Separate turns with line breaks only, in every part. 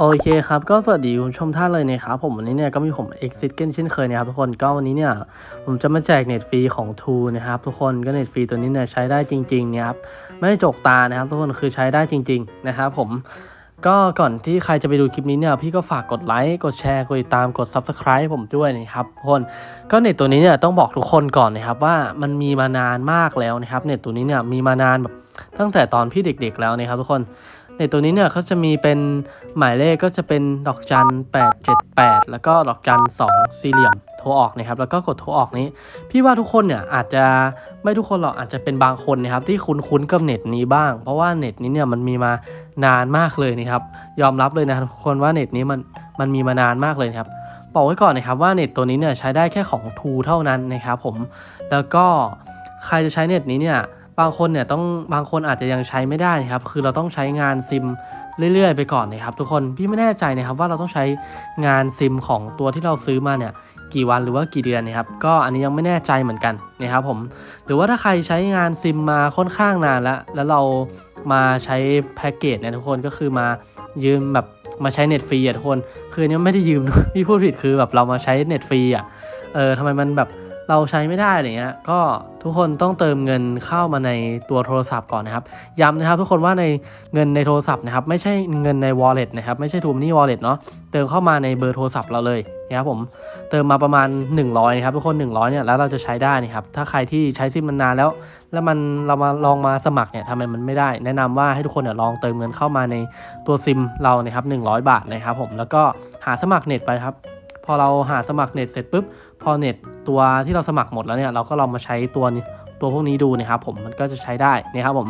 โอเคครับ ก็สวัสดีคุณผู้ชมท่านเลยนะครับผมวันนี้เนี่ยก็มีผม Exit กันเช่นเคยนะครับทุกคนก็วันนี้เนี่ยผมจะมาแจกเน็ตฟรีของ t ูนะครับทุกคนก็เน็ตฟรีตัวนี้เนี่ยใช้ได้จริงๆเนี่ยครับไม่ได้จกตานะครับทุกคนคือใช้ได้จริง ๆ นะครับผมก็ก่อนที่ใครจะไปดูคลิปนี้เนี่ยพี่ก็ฝากกดไลค์กดแชร์กดติดตามกด Subscribe ผมด้วยนะครับทุกคนก็เน็ตตัวนี้เนี่ยต้องบอกทุกคนก่อนนะครับว่ามันมีมานานมากแล้วนะครับเน็ตตัวนี้เนี่ยมีมานานแบบตั้งแต่ตอนพี่เด็ก ๆ แล้วนะครับทุกคน ในตัวนี้เนี่ยเขาจะมีเป็นหมายเลขก็จะเป็นดอกจัน 878 แล้วก็ดอกจัน 2 สี่เหลี่ยมโทรออกนะครับ แล้วก็กดโทรออกนี้ พี่ว่าทุกคนเนี่ยอาจจะไม่ทุกคนหรอกอาจจะเป็นบางคนนะครับ ที่คุ้นๆกับเน็ตนี้บ้าง เพราะว่าเน็ตนี้เนี่ยมันมีมานานมากเลยนะครับ ยอมรับเลยนะทุกคนว่าเน็ตนี้มันมันมีมานานมากเลยครับบอกไว้ก่อนนะครับว่าเน็ตตัวนี้เนี่ยใช้ได้แค่ของทูเท่านั้นนะครับผมแล้วก็ใครจะใช้เน็ตนี้เนี่ย บางคนเนี่ยต้องบางคนอาจจะยังใช้ไม่ได้ครับ คือเราต้องใช้งานซิมเรื่อยๆ ไปก่อนนะครับ ทุกคนพี่ไม่แน่ใจนะครับว่าเราต้องใช้งานซิมของตัวที่เราซื้อมาเนี่ยกี่วันหรือว่ากี่เดือนนะครับก็อันนี้ยังไม่แน่ใจเหมือนกันนะครับผมหรือว่าถ้าใครใช้งานซิมมาค่อนข้างนานแล้วแล้วเรามาใช้แพ็กเกจเนี่ยทุกคนก็คือมายืมแบบมาใช้เน็ตฟรีอะทุกคนคืออันนี้ไม่ได้ยืมพี่พูดผิดคือแบบเรามาใช้เน็ตฟรีอะเออทำไมมันแบบ เราใช้ไม่ได้อะไรเงี้ยก็ทุกคนต้องเติมเงินเข้ามาในตัวโทรศัพท์ก่อนนะครับย้ำนะครับทุกคนว่าในเงินในโทรศัพท์นะครับไม่ใช่เงินใน wallet นะครับไม่ใช่ทูมนี่ wallet เนาะเติมเข้ามาในเบอร์โทรศัพท์เราเลยนะครับผมเติมมาประมาณ 100นะครับทุกคน 100เนี่ยแล้วเราจะใช้ได้นะครับถ้าใครที่ใช้ซิมมันนานแล้ว แล้วมันเรามาลองมาสมัครเนี่ยทำไมมันไม่ได้ แนะนำว่าให้ทุกคนเนี่ยลองเติมเงินเข้ามาในตัวซิมเรานะครับ100 บาทนะครับผมแล้วก็หาสมัครเน็ตไปครับ พอเราหาสมัครเน็ตเสร็จปุ๊บ พอเน็ตตัวที่เราสมัครหมดแล้วเนี่ยเราก็ลองมาใช้ตัวตัวพวกนี้ดูนะครับผมมันก็จะใช้ได้นะครับผม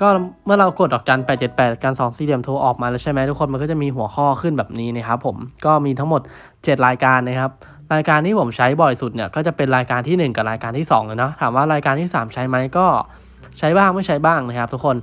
ก็เมื่อเรากดดอกจัน 878 การ 2 สี่เหลี่ยมโทรออกมาแล้วใช่ไหมทุกคนมันก็จะมีหัวข้อขึ้นแบบนี้นะครับผมก็มีทั้งหมด 7 รายการนะครับ รายการที่ผมใช้บ่อยสุดเนี่ยก็จะเป็นรายการที่ 1 กับรายการที่2เลยเนาะถามว่ารายการที่ 3 ใช้ไหมก็ใช้บ้างไม่ใช้บ้างนะครับ ทุกคน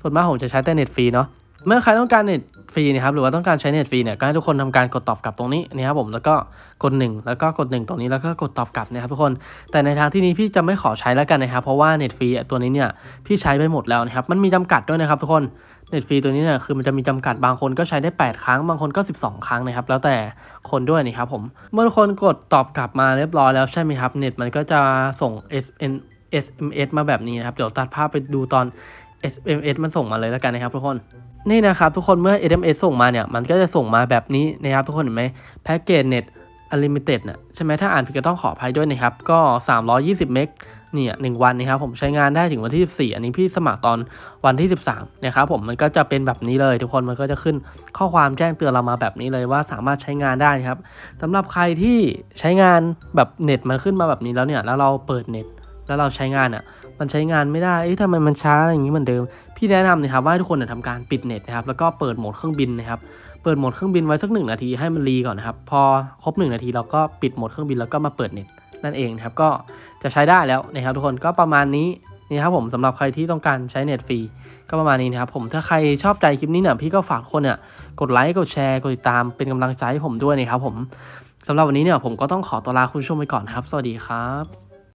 ส่วนมากผมจะใช้แต่เน็ตฟรีเนาะ เมื่อใครต้องการเน็ตฟรีนะครับหรือว่าต้องการใช้เน็ตฟรีเนี่ยก็ให้ทุกคนทำการกดตอบกลับตรงนี้นะครับผมแล้วก็กด 1 แล้วก็กด 1 ตรงนี้แล้วก็กดตอบกลับนะครับทุกคนแต่ในทางที่นี้พี่จะไม่ขอใช้แล้วกันนะครับ เพราะว่าเน็ตฟรีตัวนี้เนี่ยพี่ใช้ไปหมดแล้วนะครับมันมีจำกัดด้วยนะครับทุกคนเน็ตฟรีตัวนี้เนี่ยคือมันจะมีจำกัดบางคนก็ใช้ได้ 8 ครั้ง บางคนก็ 12 ครั้งนะครับ แล้วแต่คนด้วยนะครับผมเมื่อทุกคนกดตอบกลับมาเรียบร้อยแล้วใช่ไหมครับเน็ตมันก็จะส่ง SN SMS มาแบบนี้นะครับ เดี๋ยวตัดภาพไปดูตอน SMS มันส่งมาเลยแล้วกันนะครับทุกคน นี่นะครับทุกคนเมื่อ SMS ส่งมาเนี่ย มันก็จะส่งมาแบบนี้นะครับทุกคนเห็นไหมแพ็กเกจเน็ต Unlimited น่ะใช่ไหมถ้าอ่านผิดก็ต้องขออภัยด้วยนะครับ ก็ 320 เมกเนี่ยหนึ่งวันนะครับผมใช้งานได้ถึงวันที่ 14 อันนี้พี่สมัครตอนวันที่ 13 นะครับผมมันก็จะเป็นแบบนี้เลยทุกคนมันก็จะขึ้นข้อความแจ้งเตือนเรามาแบบนี้เลยว่าสามารถใช้งานได้ครับสำหรับใครที่ใช้งานแบบเน็ตมันขึ้นมาแบบนี้แล้วเนี่ยแล้วเราเปิดเน็ตแล้วเราใช้งานอะมันใช้งานไม่ได้เอ๊ะทำไมมันช้าอะไรอย่างนี้เหมือนเดิม พี่แนะนำนะครับว่าให้ทุกคนเนี่ยทำการปิดเน็ตนะครับแล้วก็เปิดโหมดเครื่องบินนะครับเปิดโหมดเครื่องบินไว้สักหนึ่งนาทีให้มันรีก่อนนะครับพอครบหนึ่งนาทีเราก็ปิดโหมดเครื่องบินแล้วก็มาเปิดเน็ตนั่นเองนะครับก็จะใช้ได้แล้วนะครับทุกคนก็ประมาณนี้นี่ครับผมสำหรับใครที่ต้องการใช้เน็ตฟรีก็ประมาณนี้นะครับผมถ้าใครชอบใจคลิปนี้เนี่ยพี่ก็ฝากคนเนี่ยกดไลค์กดแชร์กดติดตามเป็นกำลังใจให้ผมด้วยนะครับผมสำหรับวันนี้เนี่ยผมก็ต้องขอตัวลาคุณชมไปก่อนนครับ สวัสดีครับ